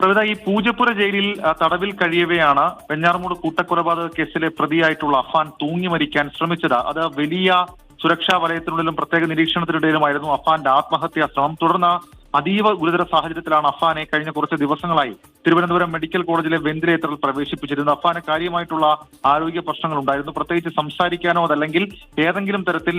പ്രവിധ ഈ പൂജപ്പുര ജയിലിൽ തടവിൽ കഴിയവെയാണ് വെഞ്ഞാറമൂട് കൂട്ടക്കൊലപാതക കേസിലെ പ്രതിയായിട്ടുള്ള അഫാൻ തൂങ്ങി മരിക്കാൻ ശ്രമിച്ചത്. അത് വലിയ സുരക്ഷാ വലയത്തിനുള്ളിലും പ്രത്യേക നിരീക്ഷണത്തിനിടയിലുമായിരുന്നു അഫാന്റെ ആത്മഹത്യാ ശ്രമം. തുടർന്ന് അതീവ ഗുരുതര സാഹചര്യത്തിലാണ് അഫാനെ കഴിഞ്ഞ കുറച്ച് ദിവസങ്ങളായി തിരുവനന്തപുരം മെഡിക്കൽ കോളേജിലെ വെന്റിലേറ്ററിൽ പ്രവേശിപ്പിച്ചിരുന്നു. അഫാന് കാര്യമായിട്ടുള്ള ആരോഗ്യ പ്രശ്നങ്ങൾ ഉണ്ടായിരുന്നു പ്രത്യേകിച്ച് സംസാരിക്കാനോ അതല്ലെങ്കിൽ ഏതെങ്കിലും തരത്തിൽ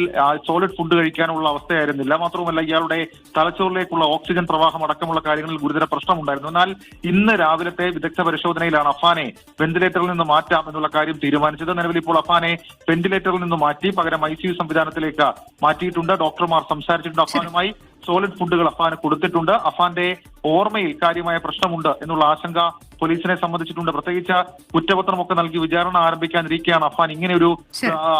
സോളിഡ് ഫുഡ് കഴിക്കാനോ ഉള്ള അവസ്ഥയായിരുന്നില്ല. മാത്രവുമല്ല ഇയാളുടെ തലച്ചോറിലേക്കുള്ള ഓക്സിജൻ പ്രവാഹം അടക്കമുള്ള കാര്യങ്ങളിൽ ഗുരുതര പ്രശ്നമുണ്ടായിരുന്നു. എന്നാൽ ഇന്ന് രാവിലത്തെ വിദഗ്ധ പരിശോധനയിലാണ് അഫാനെ വെന്റിലേറ്ററിൽ നിന്ന് മാറ്റാം എന്നുള്ള കാര്യം തീരുമാനിച്ചത്. നിലവിൽ ഇപ്പോൾ അഫാനെ വെന്റിലേറ്ററിൽ നിന്ന് മാറ്റി പകരം ഐ സംവിധാനത്തിലേക്ക് മാറ്റിയിട്ടുണ്ട്. ഡോക്ടർമാർ സംസാരിച്ചിട്ടുണ്ട് അഫാനുമായി സോളിഡ് ഫുഡുകൾ അഫാന് കൊടുത്തിട്ടുണ്ട്. അഫാന്റെ ഓർമ്മയിൽ കാര്യമായ പ്രശ്നമുണ്ട് എന്നുള്ള ആശങ്ക പോലീസിനെ സംബന്ധിച്ചിട്ടുണ്ട്. പ്രത്യേകിച്ച് കുറ്റപത്രമൊക്കെ നൽകി വിചാരണ ആരംഭിക്കാനിരിക്കെയാണ് അഫാൻ ഇങ്ങനെ ഒരു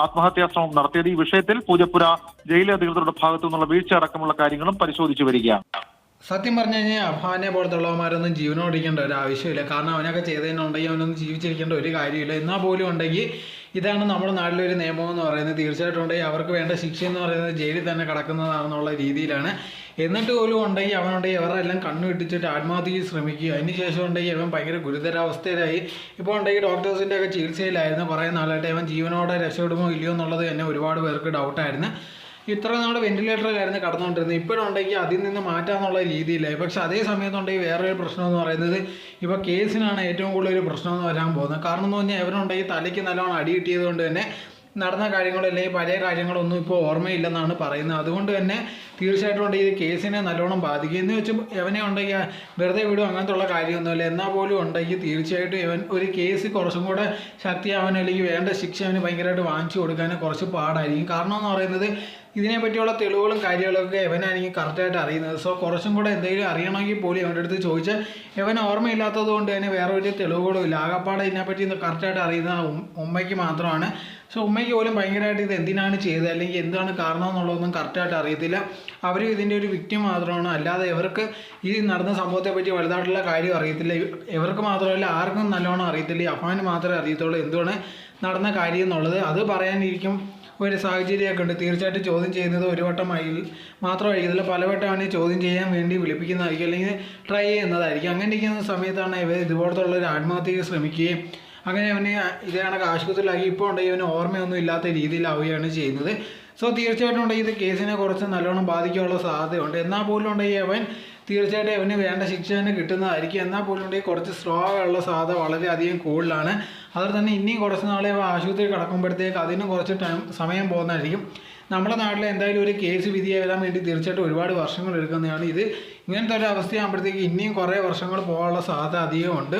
ആത്മഹത്യാ ശ്രമം നടത്തിയത്. ഈ വിഷയത്തിൽ പൂജപ്പുര ജയിൽ അധികൃതരുടെ ഭാഗത്തു നിന്നുള്ള വീഴ്ച അടക്കമുള്ള കാര്യങ്ങളും പരിശോധിച്ചു വരികയാണ്. സത്യം പറഞ്ഞു കഴിഞ്ഞാൽ അഫാനെ പോലത്തുള്ളവന്മാരൊന്നും ജീവനോടിക്കേണ്ട ഒരു ആവശ്യമില്ല. കാരണം അവനൊക്കെ ചെയ്തതിനുണ്ടെങ്കിൽ അവനൊന്നും ജീവിച്ചിരിക്കേണ്ട ഒരു കാര്യമില്ല. എന്നാൽ പോലും ഉണ്ടെങ്കിൽ ഇതാണ് നമ്മുടെ നാട്ടിലൊരു നിയമം എന്ന് പറയുന്നത്. തീർച്ചയായിട്ടും ഉണ്ടെങ്കിൽ അവർക്ക് വേണ്ട ശിക്ഷ എന്ന് പറയുന്നത് ജയിലിൽ തന്നെ കിടക്കുന്നതാണെന്നുള്ള രീതിയിലാണ്. എന്നിട്ട് പോലും ഉണ്ടെങ്കിൽ അവനുണ്ടെങ്കിൽ അവരെല്ലാം കണ്ണു ഇട്ടിച്ചിട്ട് ആത്മഹത്യക്ക് ശ്രമിക്കുക. അതിന് ശേഷം ഉണ്ടെങ്കിൽ അവൻ ഭയങ്കര ഗുരുതരാവസ്ഥയിലായി. ഇപ്പോൾ ഉണ്ടെങ്കിൽ ഡോക്ടേഴ്സിന്റെ ഒക്കെ ചികിത്സയിലായിരുന്നു. കുറേ നാളായിട്ട് അവൻ ജീവനോടെ രക്ഷപ്പെടുമോ ഇല്ലയോ എന്നുള്ളത് തന്നെ ഒരുപാട് പേർക്ക് ഡൗട്ടായിരുന്നു ഇത്ര നാൾ വെന്റിലേറ്ററിലായിരുന്നു കടന്നുകൊണ്ടിരുന്നത്. ഇപ്പോഴുണ്ടെങ്കിൽ അതിൽ നിന്ന് മാറ്റാമെന്നുള്ള രീതിയിലായി പക്ഷേ അതേ സമയത്തുണ്ടെങ്കിൽ വേറൊരു പ്രശ്നം എന്ന് പറയുന്നത് ഇപ്പോൾ കേസിനാണ് ഏറ്റവും കൂടുതൽ ഒരു പ്രശ്നം എന്ന് വരാൻ പോകുന്നത്. കാരണം എന്ന് പറഞ്ഞാൽ ഇവരുണ്ടെങ്കിൽ തലയ്ക്ക് നല്ലോണം അടി കിട്ടിയത് കൊണ്ട് തന്നെ നടന്ന കാര്യങ്ങളോ അല്ലെങ്കിൽ പഴയ കാര്യങ്ങളൊന്നും ഇപ്പോൾ ഓർമ്മയില്ലെന്നാണ് പറയുന്നത്. അതുകൊണ്ട് തന്നെ തീർച്ചയായിട്ടും ഉണ്ടെങ്കിൽ കേസിനെ നല്ലോണം ബാധിക്കും. എന്ന് വെച്ച് എവനെ ഉണ്ടെങ്കിൽ വെറുതെ വിടും അങ്ങനത്തെ ഉള്ള കാര്യമൊന്നുമില്ല. എന്നാൽ പോലും ഉണ്ടെങ്കിൽ തീർച്ചയായിട്ടും ഇവൻ ഒരു കേസ് കുറച്ചും കൂടെ ശക്തിയാവാൻ അല്ലെങ്കിൽ വേണ്ട ശിക്ഷ അവന് ഭയങ്കരമായിട്ട് വാങ്ങിച്ചു കൊടുക്കാൻ കുറച്ച് പാടായിരിക്കും. കാരണം എന്ന് പറയുന്നത് ഇതിനെ പറ്റിയുള്ള തെളിവുകളും കാര്യങ്ങളൊക്കെ എവനാണെങ്കിൽ കറക്റ്റായിട്ട് അറിയുന്നത്? സോ കുറച്ചും കൂടെ എന്തെങ്കിലും അറിയണമെങ്കിൽ പോലും ഇവന്റെ അടുത്ത് ചോദിച്ചാൽ ഇവൻ ഓർമ്മയില്ലാത്തത് കൊണ്ട് തന്നെ വേറെ ഒരു തെളിവുകളും ഇല്ല. ആകപ്പാടെ ഇതിനെപ്പറ്റി കറക്റ്റായിട്ട് അറിയുന്ന ഉം- ഉമ്മയ്ക്ക് മാത്രമാണ്. സോ ഉമ്മയ്ക്ക് പോലും ഭയങ്കരമായിട്ട് ഇത് എന്തിനാണ് ചെയ്തത്? അല്ലെങ്കിൽ എന്താണ് കാരണം എന്നുള്ളതൊന്നും കറക്റ്റായിട്ട് അറിയത്തില്ല. അവരും ഇതിന്റെ ഒരു വിക്ടിം മാത്രമാണ്. അല്ലാതെ ഇവർക്ക് ഈ നടന്ന സംഭവത്തെ പറ്റി വലുതായിട്ടുള്ള കാര്യം അറിയത്തില്ല. ഇവ- ഇവർക്ക് മാത്രമല്ല ആർക്കും നല്ലോണം അറിയത്തില്ല. ഈ അഫാന് മാത്രമേ അറിയത്തുള്ളൂ എന്തുകൊണ്ട് നടന്ന കാര്യം എന്നുള്ളത്. അത് പറയാനിരിക്കും ഒരു സാഹചര്യമൊക്കെ ഉണ്ട്. തീർച്ചയായിട്ടും ചോദ്യം ചെയ്യുന്നത് ഒരു വട്ടമായി മാത്രമായിരിക്കും പലവട്ടം അവനെ ചോദ്യം ചെയ്യാൻ വേണ്ടി വിളിപ്പിക്കുന്നതായിരിക്കും. അല്ലെങ്കിൽ ട്രൈ ചെയ്യുന്നതായിരിക്കും. അങ്ങനെ ഇരിക്കുന്ന സമയത്താണ് ഇവർ ഇതുപോലത്തുള്ള ഒരു ആത്മഹത്യക്ക് ശ്രമിക്കുകയും അങ്ങനെ അവനെ ഇതേ ആശുപത്രിയിലാക്കി. ഇപ്പോൾ ഉണ്ടെങ്കിൽ അവന് ഓർമ്മയൊന്നും ഇല്ലാത്ത രീതിയിലാവുകയാണ് ചെയ്യുന്നത്. സോ തീർച്ചയായിട്ടും ഉണ്ടെങ്കിൽ ഇത് കേസിനെ കുറച്ച് നല്ലോണം ബാധിക്കാനുള്ള സാധ്യതയുണ്ട്. എന്നാൽ പോലും ഉണ്ടെങ്കിൽ അവൻ തീർച്ചയായിട്ടും അവന് വേണ്ട ശിക്ഷ തന്നെ കിട്ടുന്നതായിരിക്കും. എന്നാൽ പോലും ഉണ്ടെങ്കിൽ കുറച്ച് ആകാനുള്ള സാധ്യത വളരെയധികം കൂടുതലാണ്. അതുപോലെ തന്നെ ഇനിയും കുറച്ച് നാളെ അവ ആശുപത്രി കിടക്കുമ്പോഴത്തേക്ക് അതിനും കുറച്ച് ടൈം സമയം പോകുന്നതായിരിക്കും. നമ്മുടെ നാട്ടിൽ എന്തായാലും ഒരു കേസ് വിധിയെ വരാൻ വേണ്ടി തീർച്ചയായിട്ടും ഒരുപാട് വർഷങ്ങൾ എടുക്കുന്നതാണ് ഇത്. ഇങ്ങനത്തെ ഒരു അവസ്ഥയാകുമ്പോഴത്തേക്ക് ഇനിയും കുറേ വർഷങ്ങൾ പോകാനുള്ള സാധ്യത അധികമുണ്ട്.